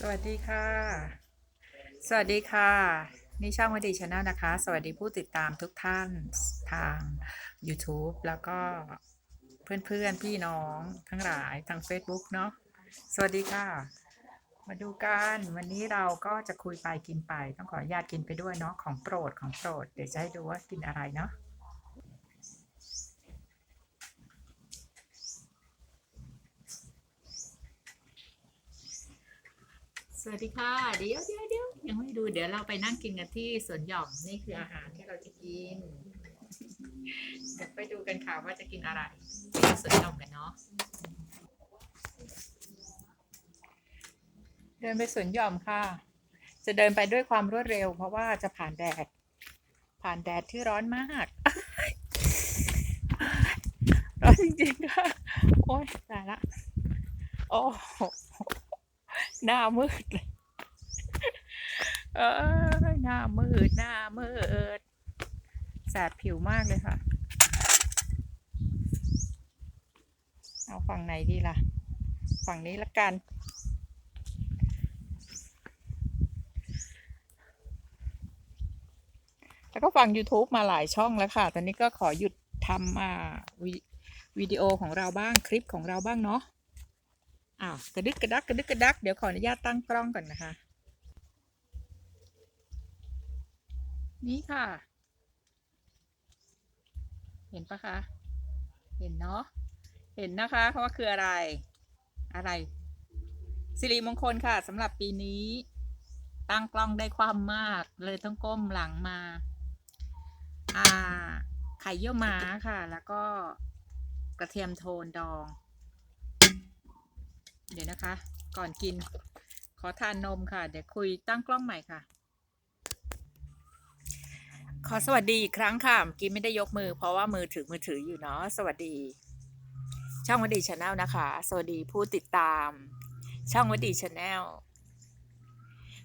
สวัสดีค่ะ สวัสดีค่ะ นี่ช่องวัดีชาแนลนะคะ สวัสดีผู้ติดตามทุกท่านทาง YouTube แล้วก็เพื่อนๆ พี่น้องทั้งหลายทาง Facebook เนาะ สวัสดีค่ะ มาดูกันวันนี้เราก็จะคุยไปกินไป ต้องขออนุญาตกินไปด้วยเนาะของโปรดของโปรด เดี๋ยวจะให้ดูว่ากินอะไรเนาะ วัสดีค่ะ เดี๋ยวเดี๋ยวเดี๋ยวยังไม่ดู เดี๋ยวเราไปนั่งกินกันที่สวนหย่อม นี่คืออาหารที่เราจะกิน เดี๋ยวไปดูกันค่ะว่าจะกินอะไรไปที่สวนหย่อมกันเนาะ เดินไปสวนหย่อมค่ะ จะเดินไปด้วยความรวดเร็ว เพราะว่าจะผ่านแดด ผ่านแดดที่ร้อนมาก ร้อนจริงๆค่ะ โอ๊ยตายละ โอ้ หน้ามืดเลยเอ้ยหน้ามืดหน้ามืดแสบผิวมากเลยค่ะ เอาฝั่งไหนดีล่ะ ฝั่งนี้ละกัน แล้วก็ฟัง YouTube มาหลายช่องแล้วค่ะ ตอนนี้ก็ขอหยุดทำอ่าวิวิดีโอของเราบ้างคลิปของเราบ้างเนาะ อ้าวกระดึกกระดักกระดึกกระดัก เดี๋ยวขออนุญาตตั้งกล้องก่อนนะคะ นี่ค่ะ เห็นปะคะ เห็นเนาะ เห็นนะคะเพราะว่าคืออะไร อะไร สิริมงคลค่ะสำหรับปีนี้ ตั้งกล้องได้ความมาก เลยต้องก้มหลังมา อ่า ไข่เยี่ยวม้าค่ะ แล้วก็กระเทียมโทนดอง เดี๋ยวนะคะ ก่อนกิน ขอทานนมค่ะ เดี๋ยวคุยตั้งกล้องใหม่ค่ะ ขอสวัสดีอีกครั้งค่ะเมื่อกี้ไม่ได้ยกมือ เพราะว่ามือถือมือถืออยู่เนาะสวัสดี ช่องวัดีชาแนลนะคะ สวัสดีผู้ติดตาม ช่องวัดีชาแนล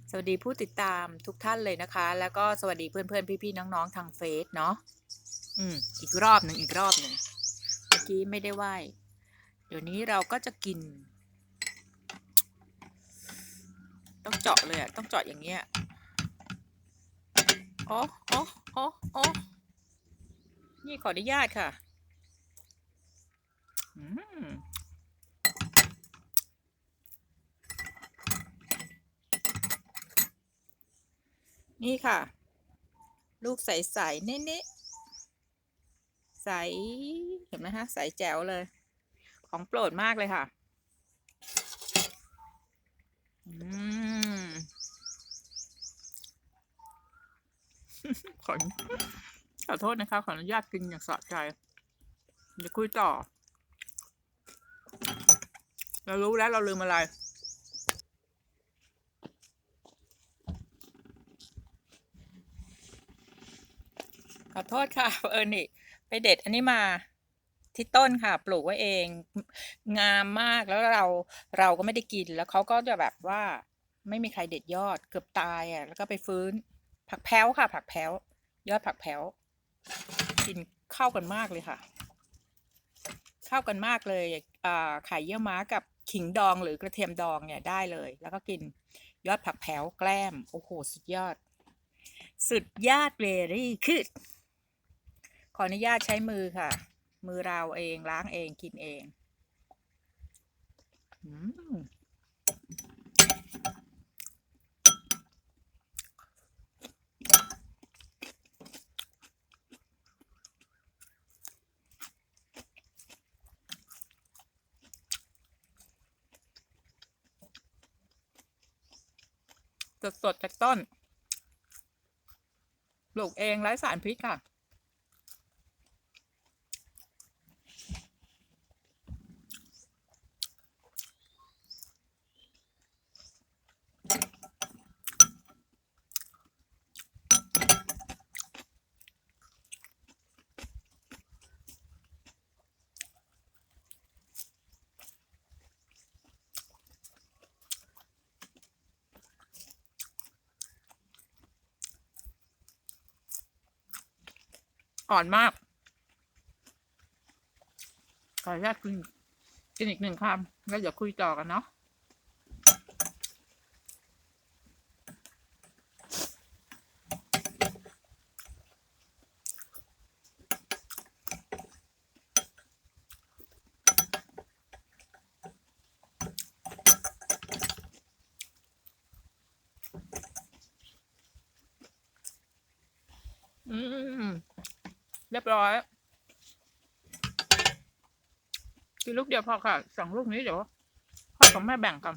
สวัสดีผู้ติดตามทุกท่านเลยนะคะ แล้วก็สวัสดีเพื่อนๆ พี่ๆ น้องๆ ทางเฟซเนาะ อืม อีกรอบหนึ่งอีกรอบหนึ่ง เมื่อกี้ไม่ได้ไหว เดี๋ยวนี้เราก็จะกิน ต้องเจาะเลยอะต้องเจาะอย่างเงี้ยโอ้โอ้โอ้โอ้นี่ขออนุญาตค่ะอืมนี่ค่ะ ลูกใสๆเน้ๆใส เห็นไหมฮะ ใสแจ๋วเลย ของโปรดมากเลยค่ะ อืม ขอขอโทษนะคะ ขออนุญาตกินอย่างสะใจเดี๋ยวคุยต่อ เรารู้แล้วเราลืมอะไร ขอโทษค่ะเออนี่ ไปเด็ดอันนี้มาที่ต้นค่ะ ปลูกไว้เองงามมากแล้วเราเราก็ไม่ได้กินแล้วเขาก็จะแบบว่า ไม่มีใครเด็ดยอดเกือบตายอะแล้วก็ไปฟื้น ผักแพ้วค่ะ ผักแพ้วยอดผักแพ้วกินเข้ากันมากเลยค่ะ เข้ากันมากเลยไข่เยี่ยวม้ากับขิงดองหรือกระเทียมดองเนี่ยได้เลย แล้วก็กินยอดผักแพ้วแกล้ม โอ้โห สุดยอด สุดยอดเวรี่คือขออนุญาตใช้มือค่ะ มือเราเองล้างเองกินเอง อืม สดๆจากต้น ปลูกเองไร้สารพิษค่ะ อ่อนมากขออนุญาตกินกินอีกหนึ่งคำแล้วเดี๋ยวคุยต่อกันเนาะ เร้อยกินลูกเดียวพอค่ะสองลูกนี้เดี๋ยวพ่อกับแม่แบ่งกัน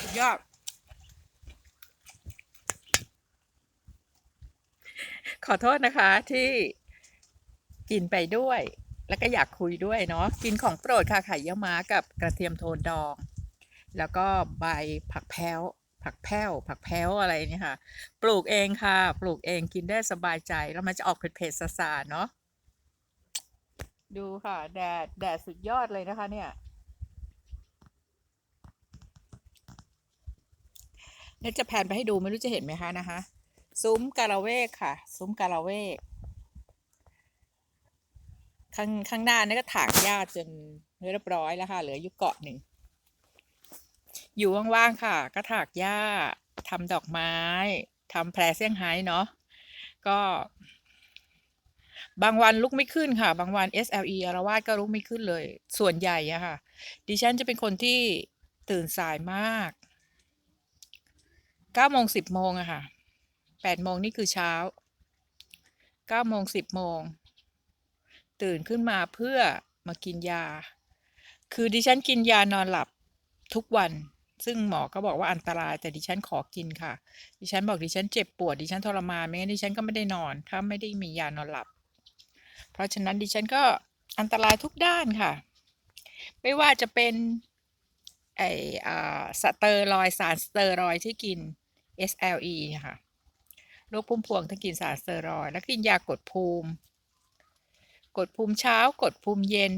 สุดยอดขอโทษนะคะที่กินไปด้วย แล้วก็อยากคุยด้วยเนาะกินของโปรดค่ะไข่เยี่ยวม้ากับกระเทียมโทนดอง แล้วก็ใบผักแพ้ว ผักแพ้วผักแพ้วอะไรนี่ค่ะ ปลูกเองค่ะ ปลูกเองกินได้สบายใจแล้วมันจะออกเผ็ดๆซาๆเนาะดูค่ะแดดแดดสุดยอดเลยนะคะ เนี่ยเนี่ยจะแผนไปให้ดูไม่รู้จะเห็นไหมคะนะคะซุ้มกาละเวกค่ะ ซุ้มกาละเวกข้างข้างหน้านี่ก็ถางหญ้าจนเรียบร้อยแล้วค่ะ เหลืออยู่เกาะหนึ่ง อยู่ว่างๆค่ะ ก็ถากหญ้าทำดอกไม้ทำแพรเซี่ยงไฮ้เนาะก็ บางวันลุกไม่ขึ้นค่ะ บางวัน SLE อารวาสก็ลุกไม่ขึ้นเลย ส่วนใหญ่อะค่ะ ดิฉันจะเป็นคนที่ตื่นสายมาก9โมง10โมงอะค่ะ8โมงนี่คือเช้า9โมง10โมงตื่นขึ้นมาเพื่อมากินยา คือดิฉันกินยานอนหลับทุกวัน ซึ่งหมอก็บอกว่าอันตรายแต่ดิฉันขอกินค่ะ ดิฉันบอกดิฉันเจ็บปวดดิฉันทรมานไม่งั้นดิฉันก็ไม่ได้นอน ถ้าไม่ได้มียานอนหลับ เพราะฉะนั้นดิฉันก็อันตรายทุกด้านค่ะ ไม่ว่าจะเป็นไออ่าสเตอรอยสารสเตอรอยที่กิน SLE ค่ะโรคพุ่มพวงต้องกินสารสเตอรอย แล้วกินยากดภูมิ กดภูมิเช้ากดภูมิเย็น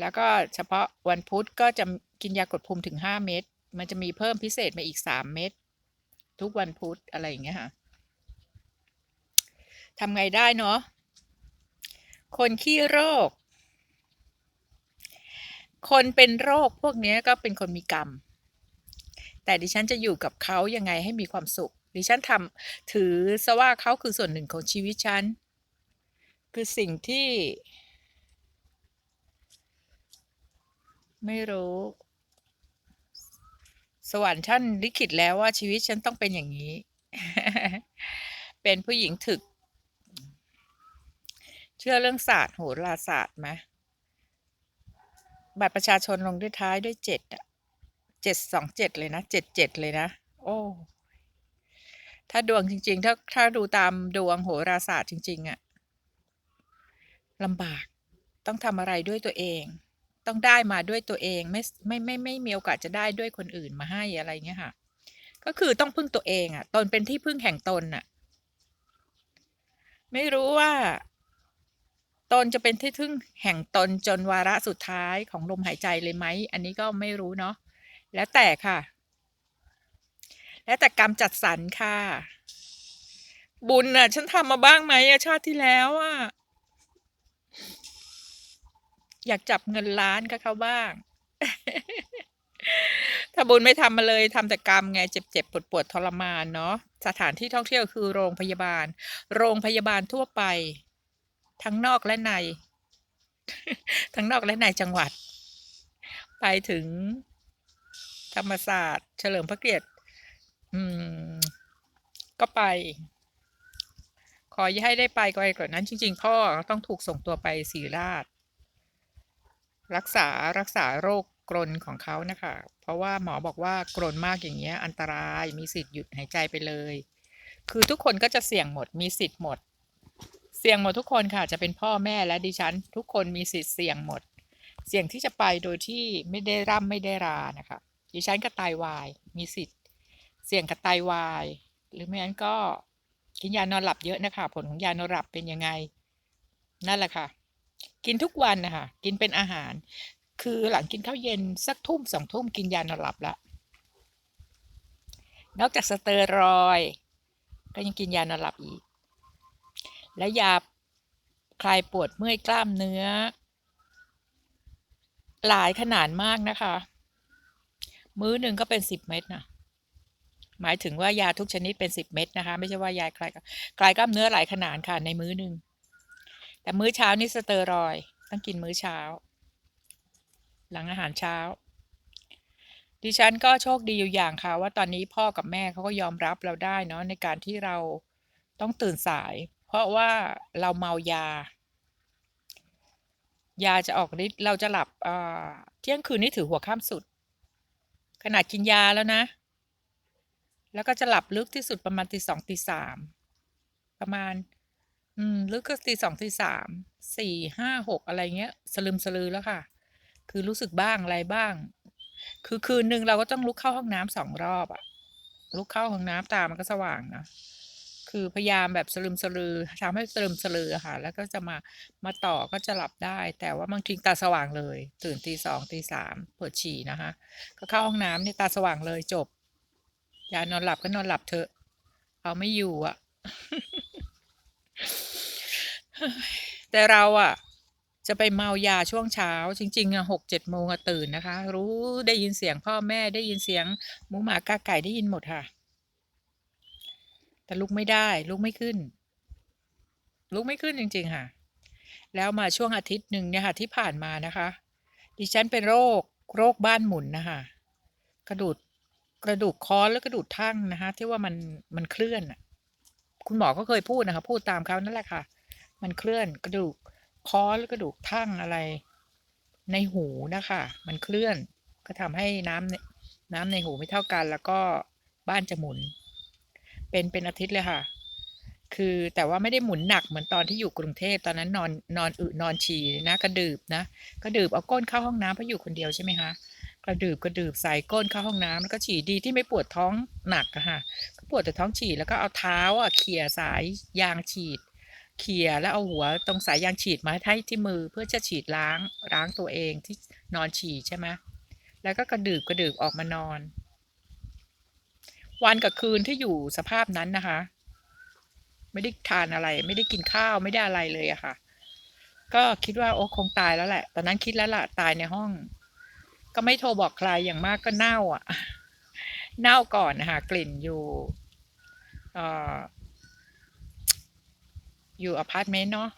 แล้วก็เฉพาะวันพุธก็จะกินยากดภูมิถึง 5 เม็ด มันจะมีเพิ่มพิเศษมาอีก 3 เม็ดทุกวันพุธอะไรอย่างเงี้ยค่ะทำไงได้เนาะ คนขี้โรค คนเป็นโรคพวกนี้ก็เป็นคนมีกรรม แต่ดิฉันจะอยู่กับเขายังไงให้มีความสุข ดิฉันทำถือซะว่าเขาคือส่วนหนึ่งของชีวิตฉัน คือสิ่งที่ ไม่รู้ สวรรค์ท่านลิขิตแล้วว่าชีวิตฉันต้องเป็นอย่างนี้ เป็นผู้หญิงถึก เชื่อเรื่องศาสตร์โหราศาสตร์ไหมบัตรประชาชนลงด้วยท้ายด้วยเจ็ดอะเจ็ดสองเจ็ดเลยนะเจ็ดเจ็ดเลยนะ โอ้ ถ้าดวงจริง ๆ ถ้าถ้าดูตามดวงโหราศาสตร์จริง ๆอะลำบากต้องทำอะไรด้วยตัวเอง ต้องได้มาด้วยตัวเองไม่ไม่ไม่ไม่มีโอกาสจะได้ด้วยคนอื่นมาให้อะไรเงี้ยค่ะ ก็คือต้องพึ่งตัวเองอะตนเป็นที่พึ่งแห่งตนอะไม่รู้ว่า ตนจะเป็นที่พึ่งแห่งตนจนวาระสุดท้ายของลมหายใจเลยไหมอันนี้ก็ไม่รู้เนาะแล้วแต่ค่ะ แล้วแต่กรรมจัดสรรค่ะ บุญน่ะ ฉันทำมาบ้างไหมชาติที่แล้วอะ อยากจับเงินล้านกับเขาบ้าง ถ้าบุญไม่ทำมาเลยทำแต่กรรมไงเจ็บเจ็บปวดปวดทรมานเนาะสถานที่ท่องเที่ยวคือโรงพยาบาล โรงพยาบาลทั่วไป ทั้งนอกและใน ทั้งนอกและในจังหวัด ไปถึงธรรมศาสตร์ เฉลิมพระเกียรติอืม ก็ไป ขออย่าให้ได้ไปไกลกว่านั้น จริง ๆ พ่อต้องถูกส่งตัวไปศรีราช รักษารักษาโรคกรนของเขานะคะ เพราะว่าหมอบอกว่ากรนมากอย่างเงี้ยอันตรายมีสิทธิ์หยุดหายใจไปเลย คือทุกคนก็จะเสี่ยงหมดมีสิทธิ์หมด เสี่ยงหมดทุกคนค่ะจะเป็นพ่อแม่และดิฉัน ทุกคนมีสิทธิ์เสี่ยงหมด เสี่ยงที่จะไปโดยที่ไม่ได้ร่ำไม่ได้รานะคะดิฉันก็ไตาวายมีสิทธิ์ เสี่ยงกับไตาวาย หรือไม่งั้นก็กินยานอนหลับเยอะนะคะ ผลของยานอนหลับเป็นยังไง นั่นแหละค่ะ กินทุกวันนะคะกินเป็นอาหาร คือหลังกินข้าวเย็นสักทุ่มสองทุ่มกินยานอนหลับละนอกจากสเตอรอยก็ยังกินยานอนหลับอีก และยาคลายปวดเมื่อยกล้ามเนื้อ หลายขนาดมากนะคะ มื้อหนึ่งก็เป็นสิบเม็ดนะหมายถึงว่ายาทุกชนิดเป็นสิบเม็ดนะคะ ไม่ใช่ว่ายาคลายคลายกล้ามเนื้อหลายขนาดค่ะในมื้อหนึ่ง แต่มื้อเช้านี่สเตอรอย ต้องกินมื้อเช้า หลังอาหารเช้า ดิฉันก็โชคดีอยู่อย่างค่ะ ว่าตอนนี้พ่อกับแม่เขาก็ยอมรับเราได้เนาะในการที่เราต้องตื่นสาย เพราะว่าเราเมายา ยาจะออกฤทธิ์เราจะหลับเที่ยงคืนนี่ถือหัวค่ำสุด ขนาดกินยาแล้วนะ แล้วก็จะหลับลึกที่สุดประมาณตีสองตีสามประมาณ อืมลึกก็ตีสองตีสามสี่ห้าหกอะไรเงี้ย สลึมสลือแล้วค่ะ คือรู้สึกบ้างอะไรบ้าง คือคืนหนึ่งเราก็ต้องลุกเข้าห้องน้ำสองรอบอะลุกเข้าห้องน้ำตามันก็สว่างนะคือพยายามแบบสลึมสลือทำให้สลึมสลือค่ะ แล้วก็จะมามาต่อก็จะหลับได้ แต่ว่าบางทีตาสว่างเลย ตื่นตีสองตีสามปวดฉี่นะคะก็เข้าห้องน้ำเนี่ยตาสว่างเลยจบยานอนหลับก็นอนหลับเถอะ เอาไม่อยู่อะ แต่เราอะจะไปเมายาช่วงเช้า จริงๆอะหกเจ็ดโมงอะตื่นนะคะ รู้ได้ยินเสียงพ่อแม่ได้ยินเสียงหมูหมากาไก่ได้ยินหมดค่ะ แต่ลุกไม่ได้ลุกไม่ขึ้น ลุกไม่ขึ้นจริง ๆ ค่ะ แล้วมาช่วงอาทิตย์หนึ่งเนี่ยค่ะที่ผ่านมานะคะ ดิฉันเป็นโรคโรคบ้านหมุนนะคะกระดูกกระดูกคอและกระดูกทั่งนะคะ ที่ว่ามันมันเคลื่อนคุณหมอก็เคยพูดนะคะ พูดตามเขานั่นแหละค่ะ มันเคลื่อนกระดูกคอและกระดูกทั่งอะไร ในหูนะคะ มันเคลื่อนก็ทำให้น้ำในน้ำในหูไม่เท่ากัน แล้วก็บ้านจะหมุน เป็นเป็นอาทิตย์เลยค่ะ คือแต่ว่าไม่ได้หมุนหนักเหมือนตอนที่อยู่กรุงเทพตอนนั้นนอนนอนอึนอนฉี่นะกระดืบนะกระดืบเอาก้นเข้าห้องน้ำเพราะอยู่คนเดียวใช่ไหมคะกระดืบกระดืบใส่ก้นเข้าห้องน้ำแล้วก็ฉี่ดีที่ไม่ปวดท้องหนักอะค่ะก็ปวดแต่ท้องฉี่แล้วก็เอาเท้าอะเขี่ยสายยางฉีด เขี่ยแล้วเอาหัวตรงสายยางฉีดมาให้ที่มือเพื่อจะฉีดล้างล้างตัวเองที่นอนฉี่ใช่ไหมแล้วก็กระดืบกระดืบออกมานอน วันกับคืนที่อยู่สภาพนั้นนะคะ ไม่ได้ทานอะไร ไม่ได้กินข้าวไม่ได้อะไรเลยอะค่ะ ก็คิดว่าโอ้คงตายแล้วแหละ ตอนนั้นคิดแล้วล่ะตายในห้อง ก็ไม่โทรบอกใครอย่างมากก็เน่าอะเน่าก่อนนะคะกลิ่นอยู่เอ่อ อยู่อพาร์ตเมนต์เนาะ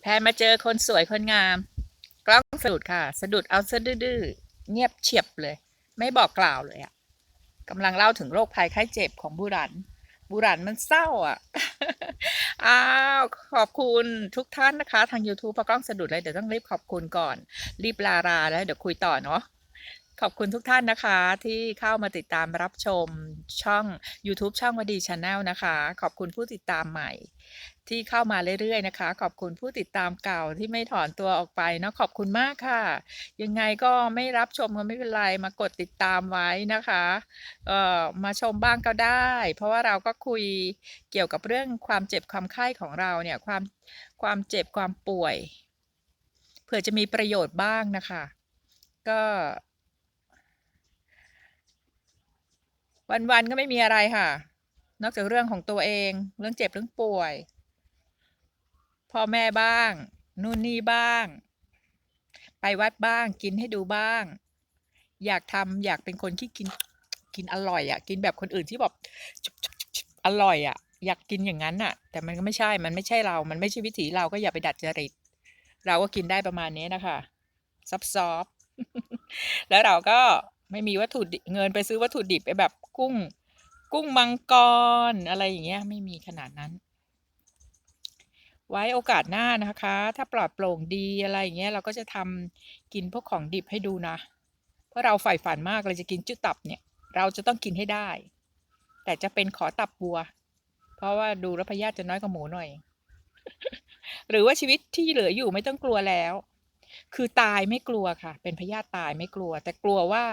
แพนมาเจอคนสวยคนงาม กล้องสะดุดค่ะ สะดุดเอาซะดื้อเงียบเฉียบเลย ไม่บอกกล่าวเลยอะกำลังเล่าถึงโรคภัยไข้เจ็บของบุรัน บุรันมันเศร้าอะ อ้าว ขอบคุณทุกท่านนะคะ ทาง YouTube พอกล้องสะดุดเลย เดี๋ยวต้องรีบขอบคุณก่อน รีบลาลาแล้วเดี๋ยวคุยต่อเนาะ ขอบคุณทุกท่านนะคะ ที่เข้ามาติดตามรับชมช่อง YouTube ช่องวดีชาแนลนะคะ ขอบคุณผู้ติดตามใหม่ ที่เข้ามาเรื่อยๆนะคะ ขอบคุณผู้ติดตามเก่าที่ไม่ถอนตัวออกไปเนาะขอบคุณมากค่ะ ยังไงก็ไม่รับชมก็ไม่เป็นไรมากดติดตามไว้นะคะเอ่อมาชมบ้างก็ได้ เพราะว่าเราก็คุยเกี่ยวกับเรื่องความเจ็บความไข้ของเราเนี่ยความความเจ็บความป่วยเผื่อจะมีประโยชน์บ้างนะคะ ก็ วันๆก็ไม่มีอะไรค่ะ นอกจากเรื่องของตัวเอง เรื่องเจ็บเรื่องป่วย พ่อแม่บ้าง นู่นนี่บ้าง ไปวัดบ้าง กินให้ดูบ้าง อยากทำอยากเป็นคนที่กินกินอร่อยอะ่ะ กินแบบคนอื่นที่แบบอร่อยอะ่ะ อยากกินอย่างนั้นอะ แต่มันก็ไม่ใช่ มันไม่ใช่เรา มันไม่ใช่วิถีเราก็อย่าไปดัดจริต เราก็กินได้ประมาณนี้นะคะ ซับซอฟแล้วเราก็ไม่มีวัตถุดิเงินไปซื้อวัตถุดิบไปแบบ กุ้ง กุ้งมังกรอะไรอย่างเงี้ยไม่มีขนาดนั้น ไว้โอกาสหน้านะคะ ถ้าปลอดโปร่งดีอะไรอย่างเงี้ยเราก็จะทำกินพวกของดิบให้ดูนะ เพราะเราใฝ่ฝันมากเลยจะกินจุตับเนี่ย เราจะต้องกินให้ได้ แต่จะเป็นขอตับบัว เพราะว่าดูแล้วพยาธิจะน้อยกว่าหมูหน่อย หรือว่าชีวิตที่เหลืออยู่ไม่ต้องกลัวแล้ว คือตายไม่กลัวค่ะ เป็นพยาธิตายไม่กลัว แต่กลัวว่า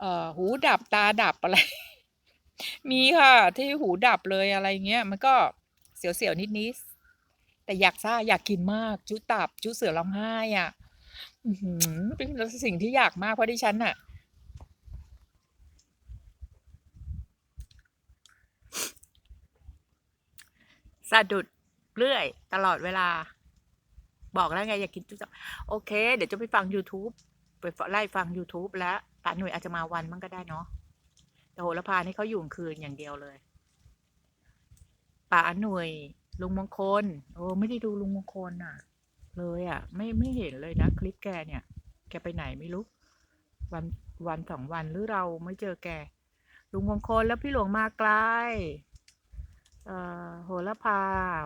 เอ่อหูดับตาดับอะไร มีค่ะ ที่หูดับเลยอะไรเงี้ย มันก็เสียวๆนิดๆแต่อยากซ่าอยากกินมากจุตับจุเสือร้องไห้อะอื้อหือเป็นสิ่งที่อยากมากเพราะดิฉันน่ะ สะดุดเรื่อย ตลอดเวลา บอกแล้วไง อยากกินจุตับโอเค เดี๋ยวจะไปฟัง YouTube ไปไล่ฟัง YouTube แล้ว ป้าหน่วยอาจจะมาวันมั้งก็ได้เนาะแต่โหระพานี่เขาอยู่คืนอย่างเดียวเลยป้าหน่วยลุงมงคล โอ้ไม่ได้ดูลุงมงคลน่ะ เลยอะ ไม่ไม่เห็นเลยนะ คลิปแกเนี่ย แกไปไหนไม่รู้ วันวันสองวันหรือเราไม่เจอแก ลุงมงคลแล้วพี่หลวงมาไกลเอ่อโหระพา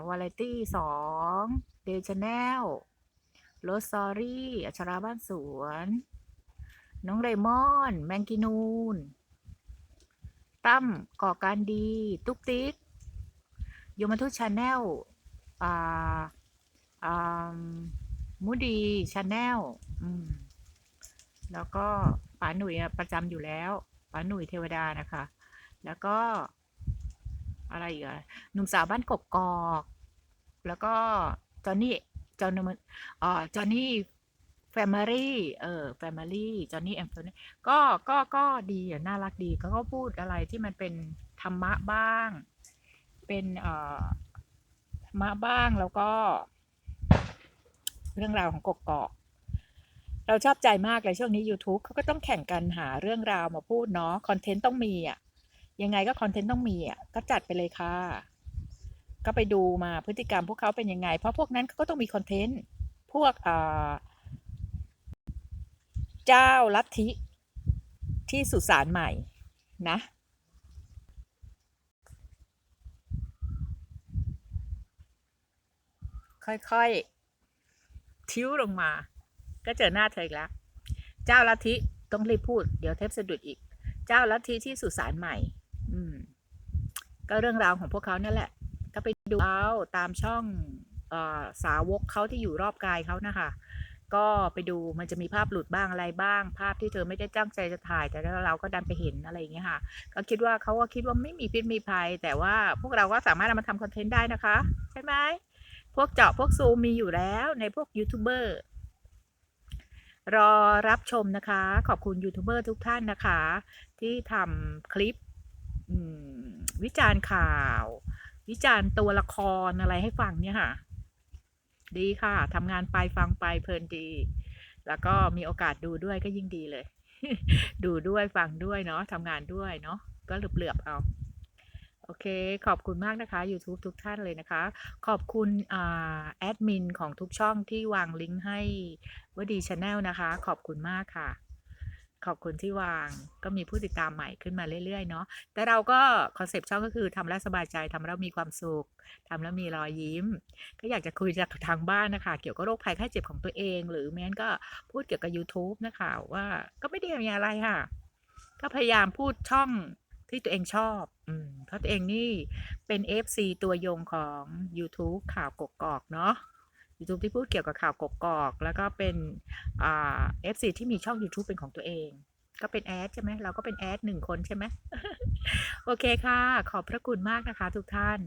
วาไรตี้สองเดชแนลโรสซอรี่ อัชราบ้านสวน น้องเรมอน แมงกินูน ตั้มก่อการดี ตุ๊กติ๊กยมทุชชาแนลอ่าอ่ามูดีชาแนลแล้วก็ป๋าหนุ่ยประจำอยู่แล้วป๋าหนุ่ยเทวดานะคะ แล้วก็ อะไรอีกอะหนุ่มสาวบ้านกกกอก แล้วก็จอนนี่จอนนอ่าจอนนี่ แฟมิลี่เออแฟมิลี่จอห์นนี่แอมเฟนก็ก็ก็ดีอะน่ารักดีเขาก็พูดอะไรที่มันเป็นธรรมะบ้าง เป็นเอ่อธรรมะบ้างแล้วก็ เรื่องราวของกกกอกเราชอบใจมากเลยช่วงนี้ YouTube เขาก็ต้องแข่งกันหาเรื่องราวมาพูดเนาะคอนเทนต์ต้องมีอะยังไงก็คอนเทนต์ต้องมีอะก็จัดไปเลยค่ะ ก็ไปดูมาพฤติกรรมพวกเขาเป็นยังไง เพราะพวกนั้นเขาก็ต้องมีคอนเทนต์พวกอ่า เจ้าลัทธิที่สุสานใหม่นะ ค่อยๆ ทิ้วลงมา ก็เจอหน้าเธออีกแล้ว เจ้าลัทธิต้องรีบพูด เดี๋ยวเทปสะดุดอีก เจ้าลัทธิที่สุสานใหม่ อืม ก็เรื่องราวของพวกเขาเนั่นแหละ ก็ไปดูเขาตามช่องอสาวกเขาที่อยู่รอบกายเขานะคะ ก็ไปดูมันจะมีภาพหลุดบ้างอะไรบ้าง ภาพที่เธอไม่ได้ตั้งใจจะถ่าย แต่เราก็ดันไปเห็นอะไรอย่างเงี้ยค่ะ ก็คิดว่าเขาก็คิดว่าไม่มีพิษมีภัย แต่ว่าพวกเราก็สามารถเอามาทำคอนเทนต์ได้นะคะ ใช่ไหมพวกเจาะพวกซูมมีอยู่แล้วในพวกยูทูบเบอร์รอรับชมนะคะ ขอบคุณยูทูบเบอร์ทุกท่านนะคะ ที่ทำคลิปวิจารณ์ข่าว วิจารณ์ตัวละครอะไรให้ฟังเนี่ยค่ะ ดีค่ะทำงานไปฟังไปเพลินดี แล้วก็มีโอกาสดูด้วยก็ยิ่งดีเลย ดูด้วยฟังด้วยเนาะทำงานด้วยเนาะก็เหลือบๆเอาโอเค ขอบคุณมากนะคะ YouTube ทุกท่านเลยนะคะ ขอบคุณอแอดมินของทุกช่องที่วางลิงก์ให้วดีชาแนลนะคะ ขอบคุณมากค่ะ ขอบคุณที่วาง ก็มีผู้ติดตามใหม่ขึ้นมาเรื่อยๆเนาะแต่เราก็คอนเซปต์ช่องก็คือทำแล้วสบายใจทำแล้วมีความสุขทำแล้วมีรอยยิ้ม ก็อยากจะคุยจากทางบ้านนะคะ เกี่ยวกับโรคภัยไข้เจ็บของตัวเอง หรือแม้นก็พูดเกี่ยวกับ YouTube นะคะว่าก็ไม่ได้มีอะไรค่ะ ก็พยายามพูดช่องที่ตัวเองชอบอืมเพราะตัวเองนี่เป็น FC ตัวยงของ YouTube ข่าวกกอกเนาะ YouTube ที่พูดเกี่ยวกับข่าวกกอก แล้วก็เป็นเอ่า FC ที่มีช่อง YouTube เป็นของตัวเอง ก็เป็นแอดใช่ไหมเราก็เป็นแอดหนึ่งคนใช่ไหมโอเคค่ะ ขอบพระคุณมากนะคะทุกท่าน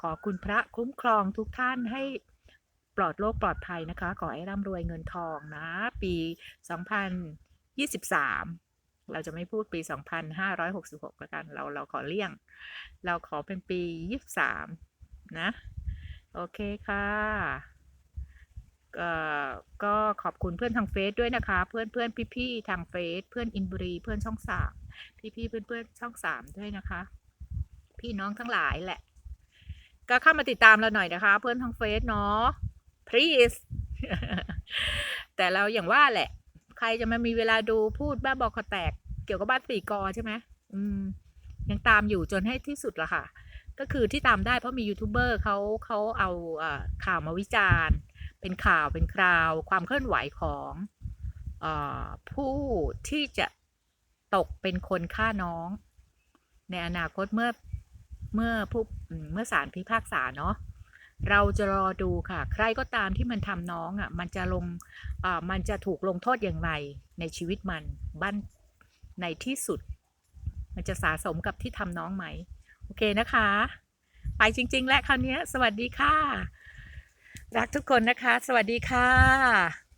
ขอคุณพระคุ้มครองทุกท่านให้ปลอดโรคปลอดภัยนะคะ ขอให้ร่ำรวยเงินทองนะ ปี 2023 เราจะไม่พูดปี 2566แล้วกัน เราเราขอเลี่ยง เราขอเป็นปี 23 นะ โอเคค่ะ ก็ขอบคุณเพื่อนทางเฟซด้วยนะคะ เพื่อนเพื่อนพี่ๆทางเฟซเพื่อนอินบุรีเพื่อนช่องสามพี่พี่เพื่อนเพื่อนช่องสามด้วยนะคะ พี่น้องทั้งหลายแหละ ก็เข้ามาติดตามเราหน่อยนะคะ เพื่อนทางเฟซเนาะ please แต่เราอย่างว่าแหละ ใครจะมามีเวลาดูพูดบ้าบอคอแตก เกี่ยวกับบ้านสี่กอใช่ไหมอืม ยังตามอยู่จนให้ที่สุดละค่ะ ก็คือที่ตามได้เพราะมียูทูบเบอร์เขาเขาเอาข่าวมาวิจารณ์ เป็นข่าวเป็นคราวความเคลื่อนไหวของอผู้ที่จะตกเป็นคนฆ่าน้อง ในอนาคตเมื่อเมื่อผู้เมื่อศาลพิพากษาเนาะเราจะรอดูค่ะ ใครก็ตามที่มันทำน้องอะ่ะมันจะลงอ่ามันจะถูกลงโทษอย่างไรในชีวิตมันบ้านในที่สุด มันจะสะสมกับที่ทำน้องไหม โอเคนะคะ ไปจริง ๆ และคราวนี้สวัสดีค่ะ รักทุกคนนะคะ สวัสดีค่ะ